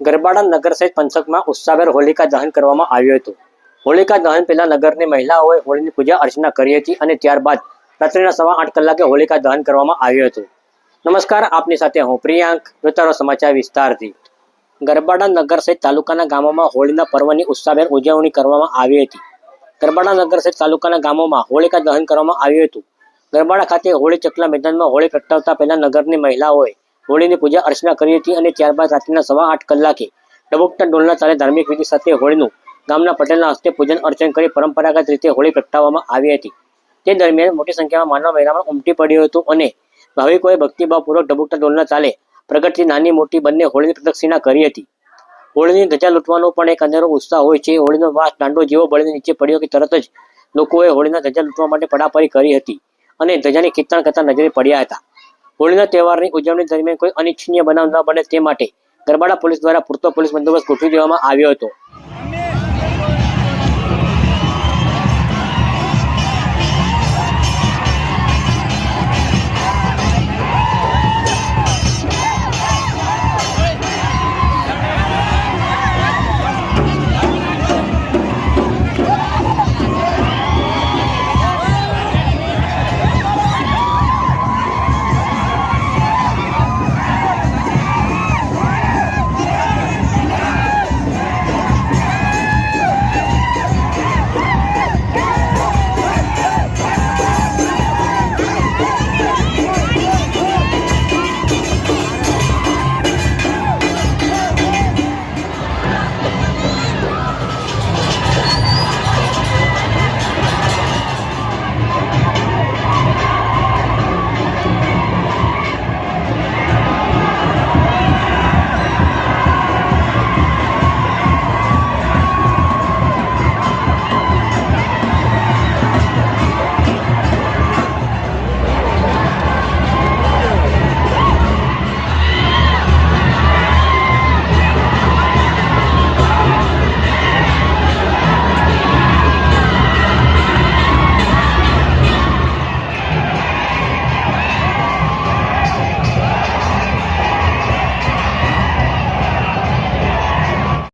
ગરબાડા નગર સહિત પંથકમાં ઉત્સાહભેર હોલિકા દહન કરવામાં આવ્યું હતું. હોલિકા દહન પહેલા નગરની મહિલાઓએ હોળીની પૂજા અર્ચના કરી હતી અને ત્યારબાદ રાત્રિના સવા આઠ કલાકે હોલિકા દહન કરવામાં આવ્યું હતું. નમસ્કાર, આપની સાથે હું પ્રિયાંક જોતારો સમાચાર વિસ્તારથી. ગરબાડા નગર સહિત તાલુકાના ગામોમાં હોળીના પર્વની ઉત્સાહભેર ઉજવણી કરવામાં આવી હતી. ગરબાડા નગર સહિત તાલુકાના ગામોમાં હોલિકા દહન કરવામાં આવ્યું હતું. ગરબાડા ખાતે હોળી ચકલા મેદાનમાં હોળી પ્રગટાવતા પહેલા નગરની મહિલાઓએ હોળીની પૂજા અર્ચના કરી હતી અને ત્યારબાદ રાત્રિના સવા આઠ કલાકે ડબોકટા ડોલના તાલે ધાર્મિક વિધિ સાથે હોળીનું ગામના પટેલના હસ્તે પૂજન અર્ચન કરી પરંપરાગત રીતે હોળી પ્રગટાવવામાં આવી હતી. તે દરમિયાન મોટી સંખ્યામાં માનવ મહિલામાં ઉમટી પડ્યું હતું અને ભાવિકોએ ભક્તિભાવપૂર્વક ડબુકતા ડોલના તાલે પ્રગટથી નાની મોટી બંને હોળીની પ્રદક્ષિણા કરી હતી. હોળીની ધજા લૂંટવાનો પણ એક અનેરો ઉત્સાહ હોય છે. હોળીનો વાસ દાંડો જેવો બળીને નીચે પડ્યો કે તરત જ લોકોએ હોળીના ધજા લૂંટવા માટે પડાપડી કરી હતી અને ધજાની કીર્તન કરતા નજરે પડ્યા હતા. હોળીના તહેવારની ઉજવણી દરમિયાન કોઈ અનિચ્છનીય બનાવ ન બને તે માટે ગરબાડા પોલીસ દ્વારા પૂરતો પોલીસ બંદોબસ્ત ગોઠવી દેવામાં આવ્યો હતો.